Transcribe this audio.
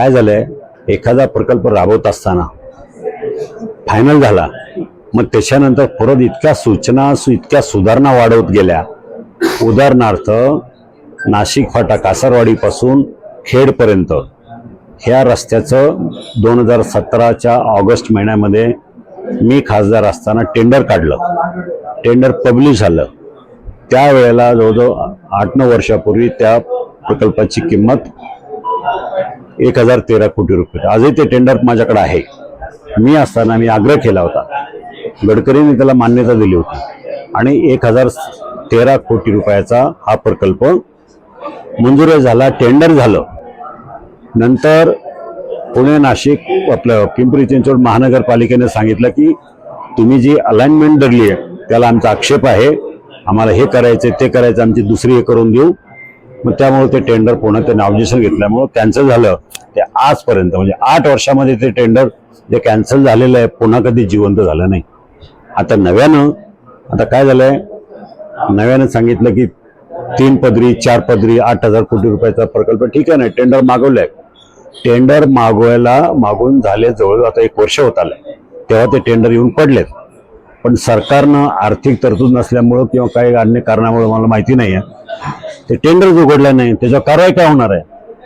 काय झालंय? एखादा प्रकल्प राबवत असताना फायनल झाला मग त्याच्यानंतर परत इतक्या सूचना सु- इतक्या सुधारणा वाढवत गेल्या. उदाहरणार्थ नाशिक फाटा कासारवाडीपासून खेडपर्यंत ह्या रस्त्याचं दोन हजार सतराच्या ऑगस्ट महिन्यामध्ये मी खासदार असताना टेंडर काढलं. टेंडर पब्लिश झालं. त्यावेळेला जवळजवळ आठ नऊ वर्षापूर्वी त्या प्रकल्पाची किंमत एक हजार तेरा कोटी रुपये. आजही ते टेंडर माझ्याकडे आहे. मी असताना मी आग्रह केला होता. गडकरींनी त्याला मान्यता दिली होती. आणि एक हजार तेरा कोटी रुपयाचा हा प्रकल्प मंजूर झाला टेंडर झालं. नंतर पुणे नाशिक आपलं पिंपरी चिंचवड महानगरपालिकेने सांगितलं की तुम्ही जी अलाइनमेंट धरली आहे त्याला आमचा आक्षेप आहे. आम्हाला हे करायचं ते करायचं आमची दुसरी हे करून देऊ. मग त्यामुळे ते टेंडर पुन्हा ते नावजेशन घेतल्यामुळं त्यांचं झालं. ते आजपर्यंत म्हणजे आठ वर्षामध्ये ते टेंडर जे कॅन्सल झालेलं आहे पुन्हा कधी जिवंत झालं नाही. आता नव्यानं आता काय झालंय? नव्यानं सांगितलं की तीन पदरी चार पदरी आठ हजार कोटी रुपयाचा प्रकल्प ठीक आहे ना? टेंडर मागवलंय. टेंडर मागवायला मागून झाले जवळ आता एक वर्ष होत आलंय. तेव्हा ते टेंडर येऊन पडलेत. पण सरकारनं आर्थिक तरतूद नसल्यामुळं किंवा काही अन्य कारणामुळे मला माहिती नाही आहे ते टेंडरच उघडलं नाही. त्याच्यावर कारवाई काय होणार आहे?